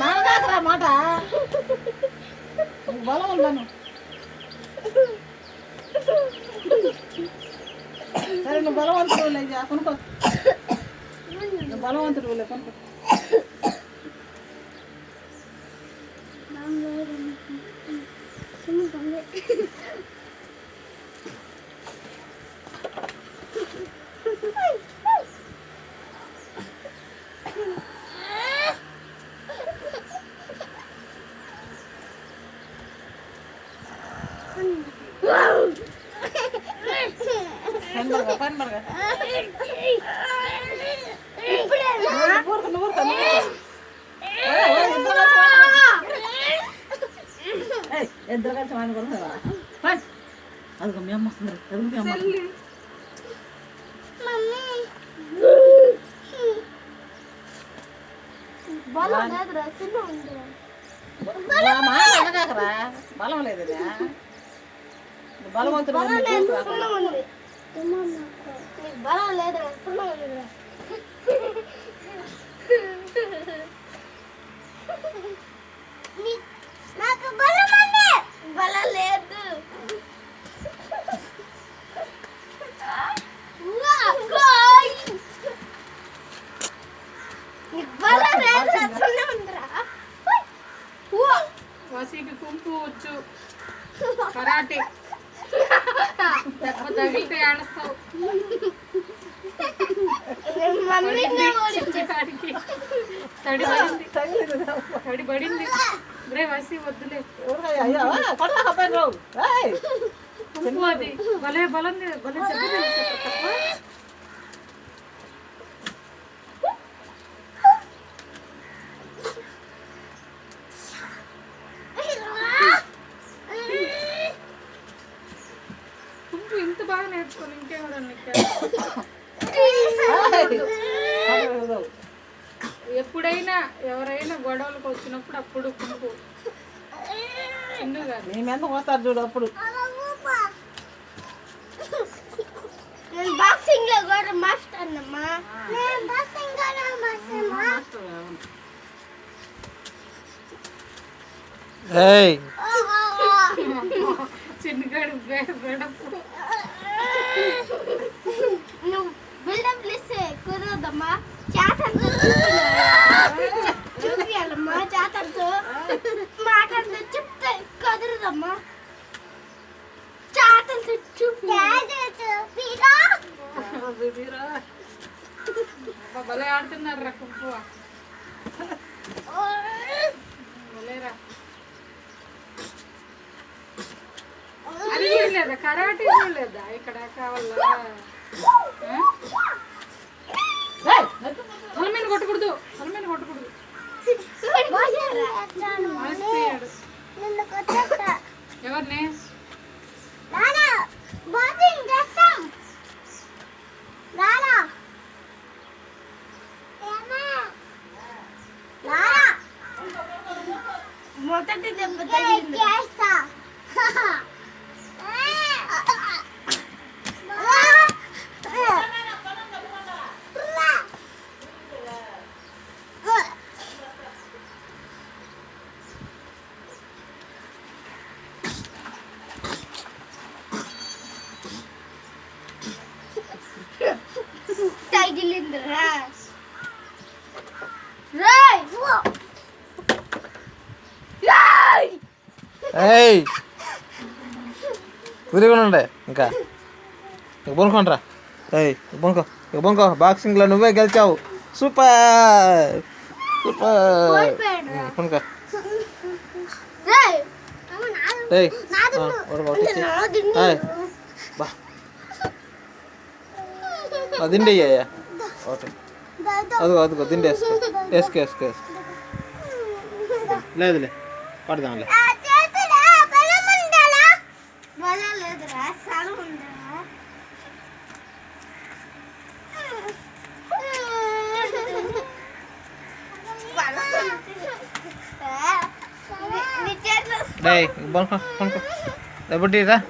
నాన్నగాకరా మాట నీకు బలం ఉందను సరే నువ్వు బలవంతుడు లే కొనుక్కో నువ్వు బలవంతుడు లే కొనుక్కో పని బరగా పని బరగా నువ్వు ఊరుకో, నువ్వు ఊరుకో, నువ్వు ఊరుకో. ఏయ్, ఏయ్, ఇద్దరు కలిసి వాడు. ఏయ్, ఇద్దరు కలిసి అదిగో మీ అమ్మ వస్తుంది అదిగో మీ అమ్మ బలం లేదు బలవంతుడు బలం లేదురా వసీకి కుంపు వచ్చు. కరాటే. తగిలితే ఆడస్తావు మమ్మీనే ఓడి చిన్నకాడికి తడి పడింది. తగిలింది? రా. తడి పడింది. రే వసి వద్దులే. కుంపు అది. భలే బలం భలే దెబ్బ బాగా నేర్చుకొని. ఎప్పుడైనా ఎవరైనా గొడవలకు వచ్చినప్పుడు అప్పుడు కుంపు మీద పోతారు చూడు అప్పుడు. నేను బాక్సింగ్లో కూడా మాస్టర్ అమ్మా నేను బాక్సింగ్లో మాస్టర్ ఏయ్. చిన్నగాడు బెడపు. నువ్వు బిల్డప్ ఇస్తే కుదరదమ్మా. చేతంతో చూపించాలమ్మా చేతంతో మాటలతో చెప్తే కుదరదమ్మా. చేతంతో చూపి అబ్బా, భలే ఆడుతున్నారు రా కుంపు భలేరా అది కూడా లేదా కరాటే లేదా ఇక్కడ కావాలా? తల మీద కొట్టకూడదు. తల మీద కొట్టకూడదు. ఎవరిని? మొదటి దెబ్బ తగిలింది. ఏయ్ కుదిరిగా ఉండే ఇంకా ఇక బొనుకోండిరా ఏయ్ ఇక బొనుకో ఇక బొనుకో బాక్సింగ్లో నువ్వే గెలిచావు సూపర్ సూపర్ ఓడిపోయాడు. ఉమ్, కొనుక్కో రాయ్ ఏయ్ నాది ఆ, ఒకటి ఒకటి నాది ఇచ్చి. ఏయ్ బా ఆ దిండి అయ్యా ఓకే అదిగో అదిగో దిండి వేసుకో వేసుకో వేసుకో వేసుకో లేదులే పడదాంలే Đây, bông không, bông không. Đây bông đi ra.